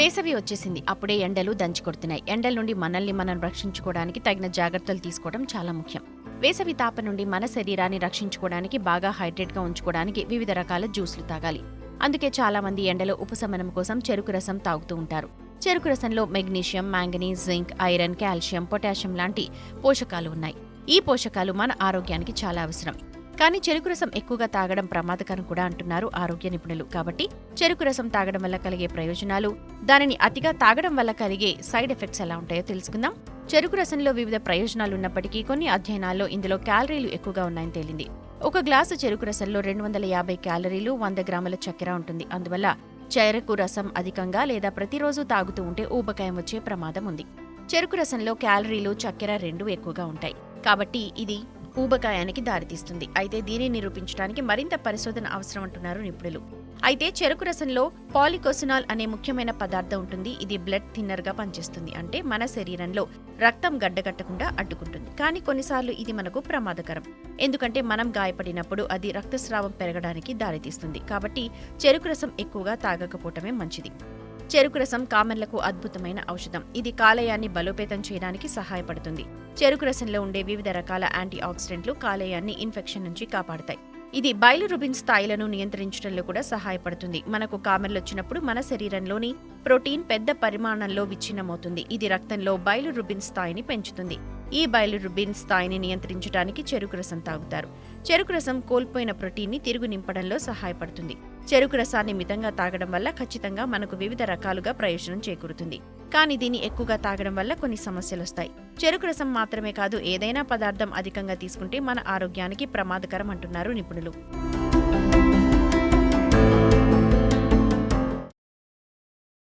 వేసవి వచ్చేసింది. అప్పుడే ఎండలు దంచి కొడుతున్నాయి. ఎండల నుండి మనల్ని మనం రక్షించుకోవడానికి తగిన జాగ్రత్తలు తీసుకోవడం చాలా ముఖ్యం. వేసవి తాప నుండి మన శరీరాన్ని రక్షించుకోవడానికి బాగా హైడ్రేట్గా ఉంచుకోవడానికి వివిధ రకాల జ్యూస్లు తాగాలి. అందుకే చాలా మంది ఎండలో ఉపశమనం కోసం చెరుకు రసం తాగుతూ ఉంటారు. చెరుకు రసంలో magnesium manganese zinc iron calcium potassium లాంటి పోషకాలు ఉన్నాయి. ఈ పోషకాలు మన ఆరోగ్యానికి చాలా అవసరం. కానీ చెరుకు రసం ఎక్కువగా తాగడం ప్రమాదకరం కూడా అంటున్నారు ఆరోగ్య నిపుణులు. కాబట్టి చెరుకు రసం తాగడం వల్ల కలిగే ప్రయోజనాలు దానిని అతిగా తాగడం వల్ల కలిగే సైడ్ ఎఫెక్ట్స్ ఎలా ఉంటాయో తెలుసుకుందాం. చెరుకు రసంలో వివిధ ప్రయోజనాలు ఉన్నప్పటికీ కొన్ని అధ్యయనాల్లో ఇందులో క్యాలరీలు ఎక్కువగా ఉన్నాయని తేలింది. ఒక గ్లాసు చెరుకు రసంలో రెండు వందల యాభై క్యాలరీలు వంద గ్రాముల చక్కెర ఉంటుంది. అందువల్ల చెరకు రసం అధికంగా లేదా ప్రతిరోజు తాగుతూ ఉంటే ఊబకాయం వచ్చే ప్రమాదం ఉంది. చెరుకు రసంలో క్యాలరీలు చక్కెర రెండూ ఎక్కువగా ఉంటాయి. కాబట్టి ఇది ఊబకాయానికి దారితీస్తుంది. అయితే దీనిని నిరూపించడానికి మరింత పరిశోధన అవసరం అంటున్నారు నిపుణులు. అయితే చెరుకు రసంలో పాలికోసినాల్ అనే ముఖ్యమైన పదార్థం ఉంటుంది. ఇది బ్లడ్ థిన్నర్గా పనిచేస్తుంది. అంటే మన శరీరంలో రక్తం గడ్డగట్టకుండా అడ్డుకుంటుంది. కానీ కొన్నిసార్లు ఇది మనకు ప్రమాదకరం. ఎందుకంటే మనం గాయపడినప్పుడు అది రక్తస్రావం పెరగడానికి దారితీస్తుంది. కాబట్టి చెరుకు రసం ఎక్కువగా తాగకపోవటమే మంచిది. చెరుకు రసం కామెర్లకు అద్భుతమైన ఔషధం. ఇది కాలేయాన్ని బలోపేతం చేయడానికి సహాయపడుతుంది. చెరుకు రసంలో ఉండే వివిధ రకాల యాంటీ ఆక్సిడెంట్లు కాలేయాన్ని ఇన్ఫెక్షన్ నుంచి కాపాడతాయి. ఇది బైలురుబిన్ స్థాయిలను నియంత్రించడంలో కూడా సహాయపడుతుంది. మనకు కామెర్లు వచ్చినప్పుడు మన శరీరంలోని ప్రోటీన్ పెద్ద పరిమాణంలో విచ్ఛిన్నమవుతుంది. ఇది రక్తంలో బైలురుబిన్ స్థాయిని పెంచుతుంది. ఈ బైలురుబిన్ స్థాయిని నియంత్రించడానికి చెరుకు రసం తాగుతారు. చెరుకు రసం కోల్పోయిన ప్రోటీన్ని తిరుగు నింపడంలో సహాయపడుతుంది. చెరుకు రసాన్ని మితంగా తాగడం వల్ల ఖచ్చితంగా మనకు వివిధ రకాలుగా ప్రయోజనం చేకూరుతుంది. కానీ దీన్ని ఎక్కువగా తాగడం వల్ల కొన్ని సమస్యలు వస్తాయి చెరుకు రసం మాత్రమే కాదు ఏదైనా పదార్థం అధికంగా తీసుకుంటే మన ఆరోగ్యానికి ప్రమాదకరం అంటున్నారు నిపుణులు.